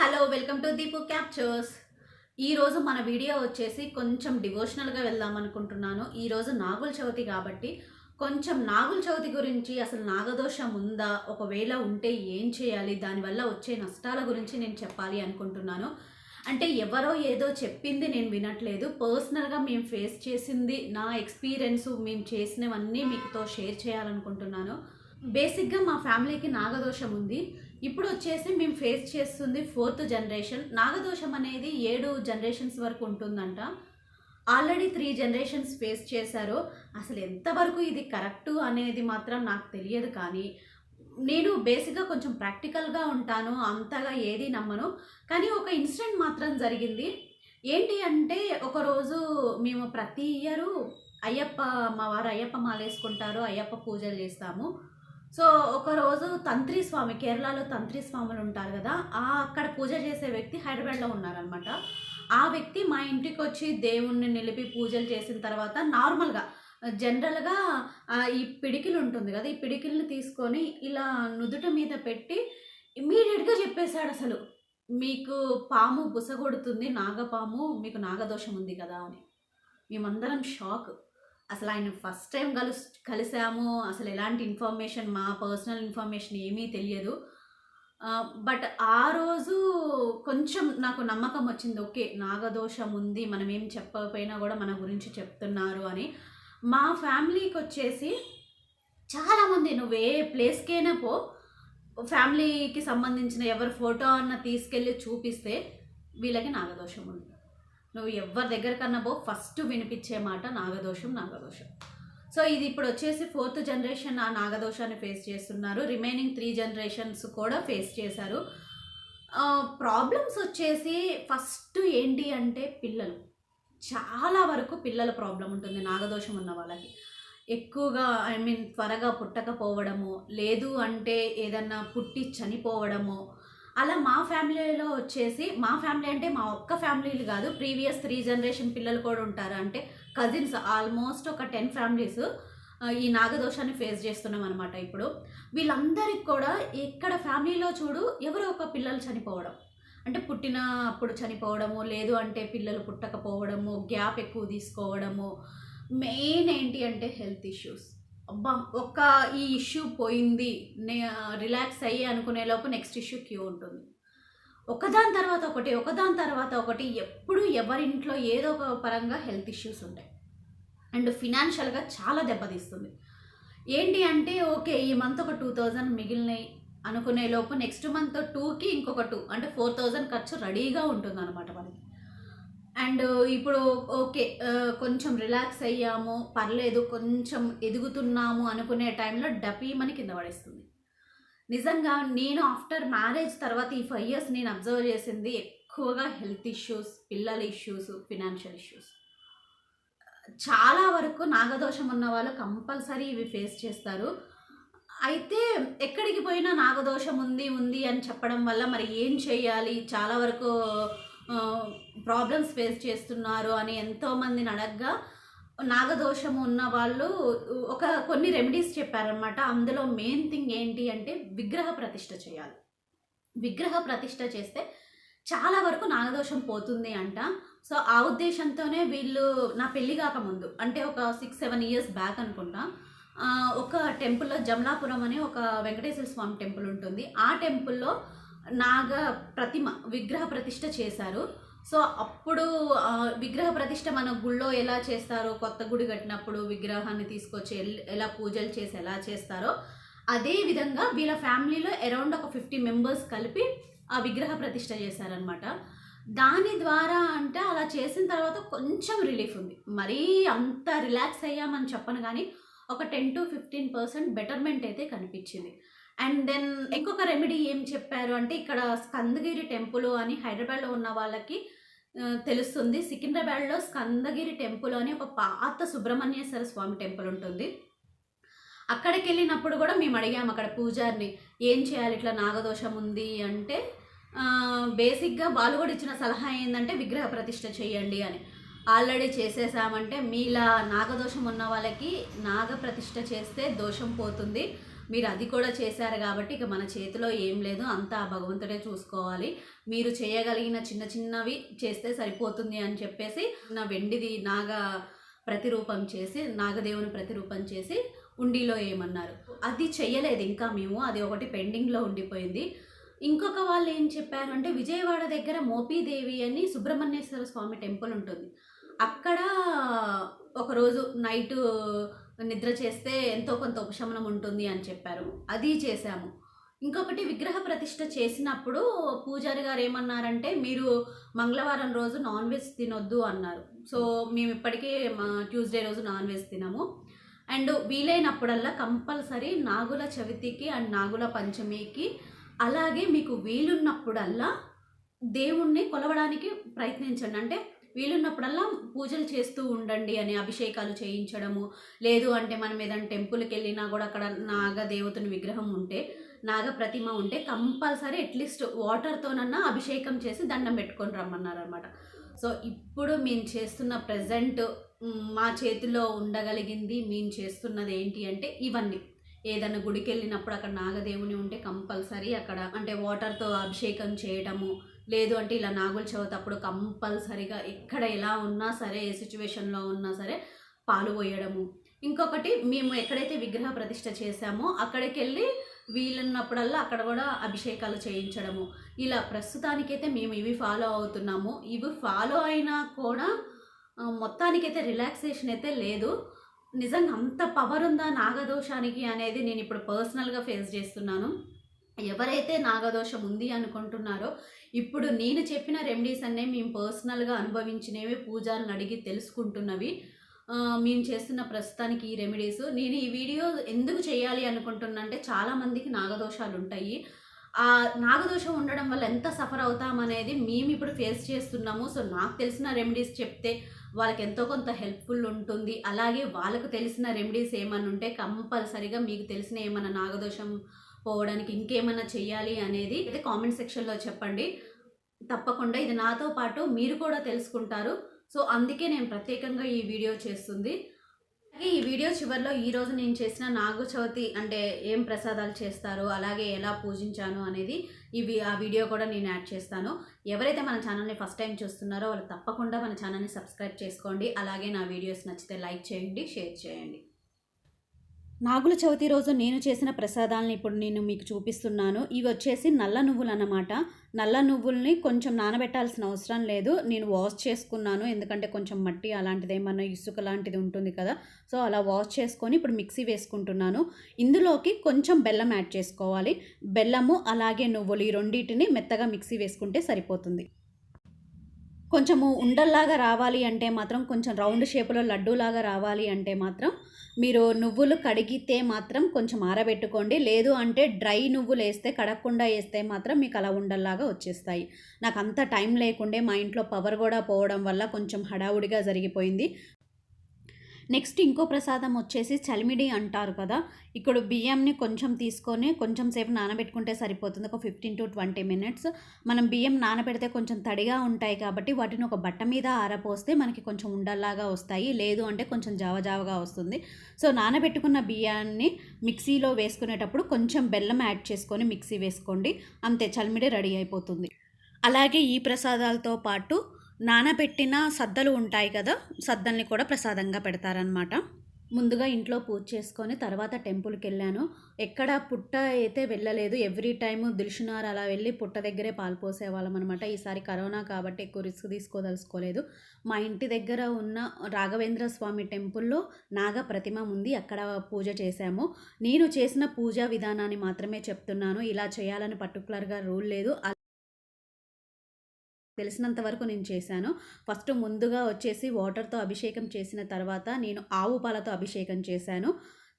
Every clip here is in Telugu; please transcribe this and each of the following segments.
Hello welcome to Deepu captures ఈరోజు మన వీడియో వచ్చేసి కొంచెం డివోషనల్గా వెళ్దాం అనుకుంటున్నాను. ఈరోజు నాగుల చవితి కాబట్టి కొంచెం నాగుల చవితి గురించి అసలు నాగదోషం ఉందా? ఒకవేళ ఉంటే ఏం చేయాలి? దానివల్ల వచ్చే నష్టాల గురించి నేను చెప్పాలి అనుకుంటున్నాను. అంటే ఎవరో ఏదో చెప్పింది నేను వినట్లేదు. పర్సనల్గా మేము ఫేస్ చేసింది నా ఎక్స్పీరియన్స్ మేము చేసినవన్నీ మీతో షేర్ చేయాలనుకుంటున్నాను. బేసిక్గా మా ఫ్యామిలీకి నాగదోషం ఉంది. ఇప్పుడు వచ్చేసి మేము ఫేస్ చేస్తుంది ఫోర్త్ జనరేషన్. నాగదోషం అనేది ఏడు జనరేషన్స్ వరకు ఉంటుందంట. ఆల్రెడీ త్రీ జనరేషన్స్ ఫేస్ చేశారు. అసలు ఎంతవరకు ఇది కరెక్టు అనేది మాత్రం నాకు తెలియదు కానీ నేను బేసిక్గా కొంచెం ప్రాక్టికల్గా ఉంటాను అంతగా ఏది నమ్మను. కానీ ఒక ఇన్సిడెంట్ మాత్రం జరిగింది. ఏంటి అంటే ఒకరోజు మేము ప్రతి ఇయరు అయ్యప్ప మా వారు అయ్యప్ప మాల వేసుకుంటారు అయ్యప్ప పూజలు చేస్తాము. సో ఒకరోజు తంత్రి స్వామి కేరళలో తంత్రి స్వాములు ఉంటారు కదా ఆ అక్కడ పూజ చేసే వ్యక్తి హైదరాబాద్లో ఉన్నారనమాట ఆ వ్యక్తి మా ఇంటికి వచ్చి దేవుణ్ణి నిలిపి పూజలు చేసిన తర్వాత నార్మల్గా జనరల్గా ఈ పిడికిలు ఉంటుంది కదా ఈ పిడికిల్ని తీసుకొని ఇలా నుదుట మీద పెట్టి ఇమ్మీడియట్గా చెప్పేశాడు అసలు మీకు పాము బుసగొడుతుంది నాగపాము మీకు నాగదోషం ఉంది కదా అని. మేమందరం షాక్. అసలు ఆయన ఫస్ట్ టైం కలు కలిసాము. అసలు ఎలాంటి ఇన్ఫర్మేషన్ మా పర్సనల్ ఇన్ఫర్మేషన్ ఏమీ తెలియదు. బట్ ఆ రోజు కొంచెం నాకు నమ్మకం వచ్చింది. ఓకే నాగదోషం ఉంది. మనం ఏం చెప్పకపోయినా కూడా మన గురించి చెప్తున్నారు అని. మా ఫ్యామిలీకి వచ్చేసి చాలామంది నువ్వు ఏ ప్లేస్కైనా పో. ఫ్యామిలీకి సంబంధించిన ఎవరి ఫోటో అన్న తీసుకెళ్ళి చూపిస్తే వీళ్ళకి నాగదోషం ఉంది. నువ్వు ఎవరి దగ్గరకన్నా పో ఫస్ట్ వినిపించే మాట నాగదోషం నాగదోషం. సో ఇది ఇప్పుడు వచ్చేసి ఫోర్త్ జనరేషన్ ఆ నాగదోషాన్ని ఫేస్ చేస్తున్నారు. రిమైనింగ్ త్రీ జనరేషన్స్ కూడా ఫేస్ చేశారు. ప్రాబ్లమ్స్ వచ్చేసి ఫస్ట్ ఏంటి అంటే పిల్లలు. చాలా వరకు పిల్లల ప్రాబ్లం ఉంటుంది నాగదోషం ఉన్న వాళ్ళకి. ఎక్కువగా ఐ మీన్ త్వరగా పుట్టకపోవడము లేదు అంటే ఏదన్నా పుట్టి చనిపోవడము అలా మా ఫ్యామిలీలో వచ్చేసి మా ఫ్యామిలీ అంటే మా ఒక్క ఫ్యామిలీలు కాదు ప్రీవియస్ త్రీ జనరేషన్ పిల్లలు కూడా ఉంటారు. అంటే కజిన్స్ ఆల్మోస్ట్ ఒక టెన్ ఫ్యామిలీస్ ఈ నాగదోషాన్ని ఫేస్ చేస్తున్నాం అనమాట ఇప్పుడు. వీళ్ళందరికీ కూడా ఎక్కడ ఫ్యామిలీలో చూడు ఎవరో ఒక పిల్లలు చనిపోవడం. అంటే పుట్టిన అప్పుడు చనిపోవడము లేదు అంటే పిల్లలు పుట్టకపోవడము గ్యాప్ ఎక్కువ తీసుకోవడము మెయిన్ ఏంటి అంటే హెల్త్ ఇష్యూస్. అబ్బా ఒక్క ఈ ఇష్యూ పోయింది. నే రిలాక్స్ అయ్యి అనుకునే లోపు నెక్స్ట్ ఇష్యూ క్యూ ఉంటుంది. ఒకదాని తర్వాత ఒకటి ఒకదాని తర్వాత ఒకటి ఎప్పుడు ఎవరింట్లో ఏదో ఒక పరంగా హెల్త్ ఇష్యూస్ ఉంటాయి. అండ్ ఫినాన్షియల్గా చాలా దెబ్బతీస్తుంది. ఏంటి అంటే ఓకే ఈ మంత్ ఒక టూ థౌజండ్ మిగిలినాయి అనుకునే లోపు నెక్స్ట్ మంత్ టూకి ఇంకొక టూ అంటే ఫోర్ థౌజండ్ ఖర్చు రెడీగా ఉంటుంది అనమాట మనకి అండ్ ఇప్పుడు ఓకే కొంచెం రిలాక్స్ అయ్యాము పర్లేదు కొంచెం ఎదుగుతున్నాము అనుకునే టైంలో డపీమని కింద పడేస్తుంది. నిజంగా నేను ఆఫ్టర్ మ్యారేజ్ తర్వాత ఈ ఫైవ్ ఇయర్స్ నేను అబ్జర్వ్ చేసింది ఎక్కువగా హెల్త్ ఇష్యూస్ పిల్లల ఇష్యూస్ ఫినాన్షియల్ ఇష్యూస్. చాలా వరకు నాగదోషం ఉన్న వాళ్ళు కంపల్సరీ ఇవి ఫేస్ చేస్తారు. అయితే ఎక్కడికి పోయినా నాగదోషం ఉంది ఉంది అని చెప్పడం వల్ల మరి ఏం చేయాలి? చాలా వరకు ప్రాబ్లమ్స్ ఫేస్ చేస్తున్నారు అని ఎంతోమందిని అడగ్గా నాగదోషం ఉన్న వాళ్ళు ఒక కొన్ని రెమెడీస్ చెప్పారనమాట అందులో మెయిన్ థింగ్ ఏంటి అంటే విగ్రహ ప్రతిష్ఠ చేయాలి. విగ్రహ ప్రతిష్ఠ చేస్తే చాలా వరకు నాగదోషం పోతుంది అంట. సో ఆ ఉద్దేశంతోనే వీళ్ళు నా పెళ్ళి కాకముందు అంటే ఒక సిక్స్ సెవెన్ ఇయర్స్ బ్యాక్ అనుకుంటా ఒక టెంపుల్లో జమలాపురం అనే ఒక వెంకటేశ్వర స్వామి టెంపుల్ ఉంటుంది. ఆ టెంపుల్లో నాగ ప్రతిమ విగ్రహ ప్రతిష్ఠ చేశారు. సో అప్పుడు విగ్రహ ప్రతిష్ఠ మన గుళ్ళో ఎలా చేస్తారో కొత్త గుడి కట్టినప్పుడు విగ్రహాన్ని తీసుకొచ్చి ఎలా పూజలు చేసి ఎలా చేస్తారో అదే విధంగా వీళ్ళ ఫ్యామిలీలో అరౌండ్ ఒక ఫిఫ్టీ మెంబర్స్ కలిపి ఆ విగ్రహ ప్రతిష్ఠ చేశారనమాట దాని ద్వారా అంటే అలా చేసిన తర్వాత కొంచెం రిలీఫ్ ఉంది. మరీ అంత రిలాక్స్ అయ్యామని చెప్పను కానీ ఒక ten to fifteen percent betterment అయితే కనిపించింది. అండ్ దెన్ ఇంకొక రెమెడీ ఏం చెప్పారు అంటే ఇక్కడ స్కందగిరి టెంపుల్ అని హైదరాబాద్లో ఉన్న వాళ్ళకి తెలుస్తుంది. సికింద్రాబాద్లో స్కందగిరి టెంపుల్ అని ఒక పాత సుబ్రహ్మణ్యేశ్వర స్వామి టెంపుల్ ఉంటుంది. అక్కడికి వెళ్ళినప్పుడు కూడా మేము అడిగాము అక్కడ పూజారిని ఏం చేయాలి? ఇట్లా నాగదోషం ఉంది అంటే బేసిక్గా వాళ్ళు కూడా ఇచ్చిన సలహా ఏంటంటే విగ్రహ ప్రతిష్ట చేయండి అని. ఆల్రెడీ చేసేసామంటే మీలా నాగదోషం ఉన్న వాళ్ళకి నాగ ప్రతిష్ట చేస్తే దోషం పోతుంది. మీరు అది కూడా చేశారు కాబట్టి ఇక మన చేతిలో ఏం లేదు అంతా భగవంతుడే చూసుకోవాలి. మీరు చేయగలిగిన చిన్న చిన్నవి చేస్తే సరిపోతుంది అని చెప్పేసి నా వెండిది నాగ ప్రతిరూపం చేసి నాగదేవుని ప్రతిరూపం చేసి ఉండిలో ఏమన్నారు. అది చెయ్యలేదు ఇంకా మేము అది ఒకటి పెండింగ్లో ఉండిపోయింది. ఇంకొక వాళ్ళు ఏం చెప్పారు అంటే విజయవాడ దగ్గర మోపీదేవి అని సుబ్రహ్మణ్యేశ్వర స్వామి టెంపుల్ ఉంటుంది. అక్కడ ఒకరోజు నైట్ నిద్ర చేస్తే ఎంతో కొంత ఉపశమనం ఉంటుంది అని చెప్పారు. అది చేశాము. ఇంకొకటి విగ్రహ ప్రతిష్ట చేసినప్పుడు పూజారి గారు ఏమన్నారంటే మీరు మంగళవారం రోజు నాన్ వెజ్ తినొద్దు అన్నారు. సో మేము ఇప్పటికీ మా ట్యూస్డే రోజు నాన్ వెజ్ తినము. అండ్ వీలైనప్పుడల్లా కంపల్సరీ నాగుల చవితికి అండ్ నాగుల పంచమికి అలాగే మీకు వీలున్నప్పుడల్లా దేవుణ్ణి కొలవడానికి ప్రయత్నించండి. అంటే వీలున్నప్పుడల్లా పూజలు చేస్తూ ఉండండి అని అభిషేకాలు చేయించడము. లేదు అంటే మనం ఏదైనా టెంపుల్కి వెళ్ళినా కూడా అక్కడ నాగదేవతని విగ్రహం ఉంటే నాగ ప్రతిమ ఉంటే కంపల్సరీ అట్లీస్ట్ వాటర్తోనన్నా అభిషేకం చేసి దండం పెట్టుకొని రమ్మన్నారనమాట సో ఇప్పుడు మేము చేస్తున్న ప్రజెంట్ మా చేతిలో ఉండగలిగింది మేము చేస్తున్నది ఏంటి అంటే ఇవన్నీ. ఏదైనా గుడికి వెళ్ళినప్పుడు అక్కడ నాగదేవుని ఉంటే కంపల్సరీ అక్కడ అంటే వాటర్తో అభిషేకం చేయటము లేదు అంటే ఇలా నాగుల చవితి అప్పుడు కంపల్సరీగా ఎక్కడ ఎలా ఉన్నా సరే ఏ సిచ్యువేషన్లో ఉన్నా సరే పాలు పోయడము. ఇంకొకటి మేము ఎక్కడైతే విగ్రహ ప్రతిష్ఠ చేశామో అక్కడికి వెళ్ళి వీలున్నప్పుడల్లా అక్కడ కూడా అభిషేకాలు చేయించడము. ఇలా ప్రస్తుతానికైతే మేము ఇవి ఫాలో అవుతున్నాము. ఇవి ఫాలో అయినా కూడా మొత్తానికైతే రిలాక్సేషన్ అయితే లేదు. నిజంగా అంత పవర్ ఉందా నాగదోషానికి అనేది నేను ఇప్పుడు పర్సనల్గా ఫేస్ చేస్తున్నాను. ఎవరైతే నాగదోషం ఉంది అనుకుంటున్నారో ఇప్పుడు నేను చెప్పిన రెమెడీస్ అన్నీ మేము పర్సనల్గా అనుభవించినవి పూజాలను అడిగి తెలుసుకుంటున్నవి. మేము చేస్తున్న ప్రస్తుతానికి ఈ రెమెడీస్ నేను ఈ వీడియో ఎందుకు చేయాలి అనుకుంటున్నా అంటే చాలామందికి నాగదోషాలు ఉంటాయి. ఆ నాగదోషం ఉండడం వల్ల ఎంత సఫర్ అవుతామనేది మేము ఇప్పుడు ఫేస్ చేస్తున్నాము. సో నాకు తెలిసిన రెమెడీస్ చెప్తే వాళ్ళకి ఎంతో కొంత హెల్ప్ఫుల్ ఉంటుంది. అలాగే వాళ్ళకు తెలిసిన రెమెడీస్ ఏమైనా ఉంటే కంపల్సరీగా మీకు తెలిసిన ఏమైనా నాగదోషం పోవడానికి ఇంకేమైనా చేయాలి అనేది అయితే కామెంట్ సెక్షన్లో చెప్పండి. తప్పకుండా ఇది నాతో పాటు మీరు కూడా తెలుసుకుంటారు. సో అందుకే నేను ప్రత్యేకంగా ఈ వీడియో చేస్తుంది. అలాగే ఈ వీడియో చివరిలో ఈ రోజు నేను చేసిన నాగు చవితి అంటే ఏం ప్రసాదాలు చేస్తారు అలాగే ఎలా పూజించాను అనేది ఇవి ఆ వీడియో కూడా నేను యాడ్ చేస్తాను. ఎవరైతే మన ఛానల్ని ఫస్ట్ టైం చూస్తున్నారో వాళ్ళు తప్పకుండా మన ఛానల్ని సబ్స్క్రైబ్ చేసుకోండి. అలాగే నా వీడియోస్ నచ్చితే లైక్ చేయండి షేర్ చేయండి. నాగుల చవితి రోజు నేను చేసిన ప్రసాదాలను ఇప్పుడు నేను మీకు చూపిస్తున్నాను. ఇవి వచ్చేసి నల్ల నువ్వులు అన్నమాట. నల్ల నువ్వుల్ని కొంచెం నానబెట్టాల్సిన అవసరం లేదు. నేను వాష్ చేసుకున్నాను. ఎందుకంటే కొంచెం మట్టి అలాంటిది ఏమన్నా ఇసుక లాంటిది ఉంటుంది కదా. సో అలా వాష్ చేసుకొని ఇప్పుడు మిక్సీ వేసుకుంటున్నాను. ఇందులోకి కొంచెం బెల్లం యాడ్ చేసుకోవాలి. బెల్లము అలాగే నువ్వులు ఈ రెండింటిని మెత్తగా మిక్సీ వేసుకుంటే సరిపోతుంది. కొంచెము ఉండల్లాగా రావాలి అంటే మాత్రం కొంచెం రౌండ్ షేప్లో లడ్డూలాగా రావాలి అంటే మాత్రం మీరు నువ్వులు కడిగితే మాత్రం కొంచెం ఆరబెట్టుకోండి. లేదు అంటే డ్రై నువ్వులు వేస్తే కడగకుండా వేస్తే మాత్రం మీకు అలా ఉండల్లాగా వచ్చేస్తాయి. నాకు అంత టైం లేకుండే మా ఇంట్లో పవర్ కూడా పోవడం వల్ల కొంచెం హడావుడిగా జరిగిపోయింది. నెక్స్ట్ ఇంకో ప్రసాదం వచ్చేసి చలిమిడి అంటారు కదా. ఇక్కడ బియ్యంని కొంచెం తీసుకొని కొంచెం సేపు నానబెట్టుకుంటే సరిపోతుంది. ఒక ఫిఫ్టీన్ టు ట్వంటీ మినిట్స్ మనం బియ్యం నానబెడితే కొంచెం తడిగా ఉంటాయి కాబట్టి వాటిని ఒక బట్ట మీద ఆరపోస్తే మనకి కొంచెం ఉండల్లాగా వస్తాయి. లేదు అంటే కొంచెం జావ జావగా వస్తుంది. సో నానబెట్టుకున్న బియ్యాన్ని మిక్సీలో వేసుకునేటప్పుడు కొంచెం బెల్లం యాడ్ చేసుకొని మిక్సీ వేసుకోండి. అంతే చలిమిడి రెడీ అయిపోతుంది. అలాగే ఈ ప్రసాదాలతో పాటు నానబెట్టిన సద్దలు ఉంటాయి కదా సద్దల్ని కూడా ప్రసాదంగా పెడతారనమాట ముందుగా ఇంట్లో పూజ చేసుకొని తర్వాత టెంపుల్కి వెళ్ళాను ఎక్కడ పుట్ట అయితే వెళ్ళలేదు ఎవ్రీ టైం దిల్షునార్ అలా వెళ్ళి పుట్ట దగ్గరే పాలు పోసేవాళ్ళం అనమాట ఈసారి కరోనా కాబట్టి ఎక్కువ రిస్క్ తీసుకోదలుచుకోలేదు. మా ఇంటి దగ్గర ఉన్న రాఘవేంద్ర స్వామి టెంపుల్లో నాగ ప్రతిమ ఉంది అక్కడ పూజ చేశాము. నేను చేసిన పూజా విధానాన్ని మాత్రమే చెప్తున్నాను. ఇలా చేయాలని పర్టికులర్గా రూల్ లేదు. తెలిసినంత వరకు నేను చేశాను. ఫస్ట్ ముందుగా వచ్చేసి వాటర్తో అభిషేకం చేసిన తర్వాత నేను ఆవు పాలతో అభిషేకం చేశాను.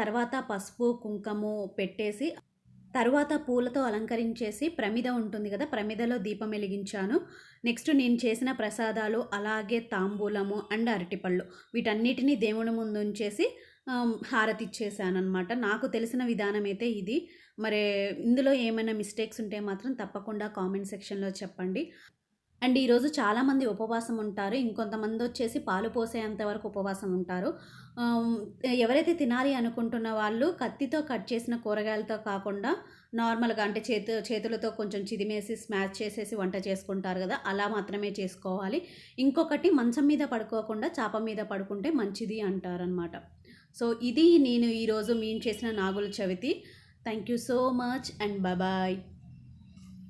తర్వాత పసుపు కుంకుమ పెట్టేసి తర్వాత పూలతో అలంకరించేసి ప్రమిద ఉంటుంది కదా ప్రమిదలో దీపం వెలిగించాను. నెక్స్ట్ నేను చేసిన ప్రసాదాలు అలాగే తాంబూలము అండ్ అరటిపళ్ళు. వీటన్నిటిని దేవుని ముందు ఉంచేసి హారతి అనమాట నాకు తెలిసిన విధానం అయితే ఇది. మరి ఇందులో ఏమైనా మిస్టేక్స్ ఉంటే మాత్రం తప్పకుండా కామెంట్ సెక్షన్లో చెప్పండి. అండ్ ఈరోజు చాలామంది ఉపవాసం ఉంటారు. ఇంకొంతమంది వచ్చేసి పాలు పోసేంత వరకు ఉపవాసం ఉంటారు. ఎవరైతే తినాలి అనుకుంటున్న వాళ్ళు కత్తితో కట్ చేసిన కూరగాయలతో కాకుండా నార్మల్గా అంటే చేతు చేతులతో కొంచెం చిదిమేసి స్మాష్ చేసేసి వంట చేసుకుంటారు కదా అలా మాత్రమే చేసుకోవాలి. ఇంకొకటి మంచం మీద పడుకోకుండా చాప మీద పడుకుంటే మంచిది అంటారనమాట సో ఇది నేను ఈరోజు మేము చేసిన Nagula Chavithi. Thank you so much and bye